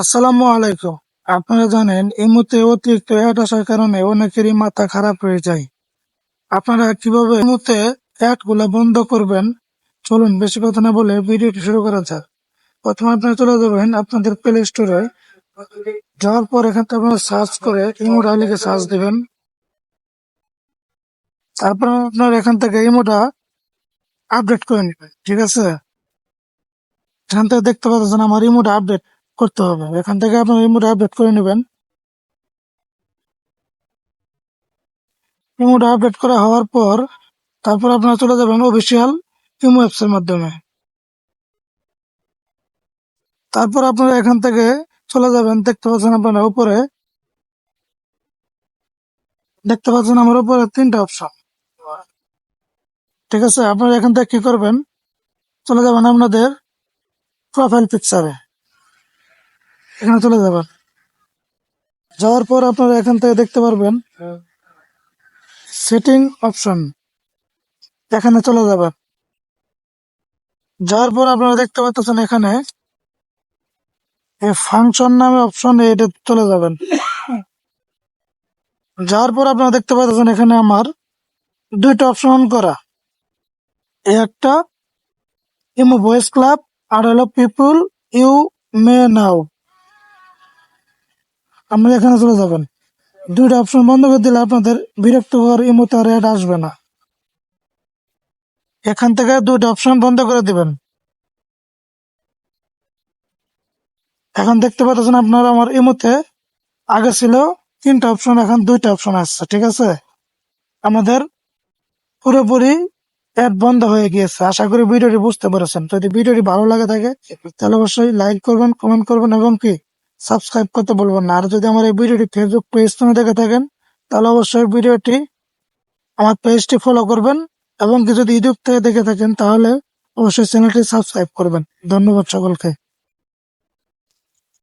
আসসালামু আলাইকুম। আপনারা জানেন, এই মুহূর্তে অতিরিক্ত অ্যাড আসার কারণে অনেকেরই মাথা খারাপ হয়ে যায়। আপনারা কীভাবে এই মুহূর্তে অ্যাডগুলা বন্ধ করবেন? চলুন, বেশি কথা না বলে ভিডিওটি শুরু করা যাক। প্রথমে আপনারা চলে যাবেন আপনাদের প্লে স্টোরে যাওয়ার পর এখান থেকে আপনারা সার্চ করে ইমোটা লিখে সার্চ দিবেন। তারপর আপনার এখান থেকে ইমোটা আপডেট করে নেবেন, ঠিক আছে? এখান থেকে দেখতে পাচ্ছেন আমার ইমোটা আপডেট করতে হবে। এখান থেকে আপনার ইমোটা আপডেট করে নেবেন। ইমোটা আপডেট করা হওয়ার পর তারপর আপনারা চলে যাবেন অফিসিয়াল ইমো অ্যাপস এর মাধ্যমে। তারপর আপনারা এখান থেকে চলে যাবেন, দেখতে পাচ্ছেন আপনারা উপরে। দেখতে পাচ্ছেন আমার উপরে তিনটা অপশন ঠিক আছে, আপনারা এখান থেকে কি করবেন? চলে যাবেন আপনাদের প্রোফাইল পিকচারে এখানে চলে যাবেন। যাওয়ার পর আপনারা এখান থেকে দেখতে পারবেন সেটিং অপশন। এখানে চলে যাবেন। যাওয়ার পর আপনারা দেখতে পাচ্ছেন এখানে ফাংশন নামে অপশন এটা চলে যাবেন। যাওয়ার পর আপনারা দেখতে পাচ্ছেন এখানে আমার দুইটা অপশন করা। একটা ইমো ভয়েস ক্লাব আর হলো পিপুল ইউ মে নাও আপনি এখানে চলে যাবেন। দুইটা অপশন বন্ধ করে দিলে আপনাদের বিরক্ত হওয়ার ইমোতে আর আসবে না। এখান থেকে দুইটা অপশন বন্ধ করে দিবেন। এখন দেখতে পাচ্ছেন আপনারা আমার ইমোতে আগে ছিল তিনটা অপশন, এখন দুইটা অপশন আসছে, ঠিক আছে? আমাদের পুরোপুরি অ্যাড বন্ধ হয়ে গিয়েছে। আশা করি ভিডিওটি বুঝতে পেরেছেন। যদি ভিডিওটি ভালো লাগে থাকে, তাহলে অবশ্যই লাইক করবেন কমেন্ট করবেন, এবং কি? সাবস্ক্রাইব করতে বলবেন না। আর যদি আমার এই ভিডিওটি ফেসবুক পেজ থেকে দেখে থাকেন, তাহলে অবশ্যই ভিডিওটি আমার পেজটি ফলো করবেন এবং যদি ইউটিউব থেকে দেখে থাকেন, তাহলে অবশ্যই চ্যানেলটি সাবস্ক্রাইব করবেন। ধন্যবাদ সকলকে।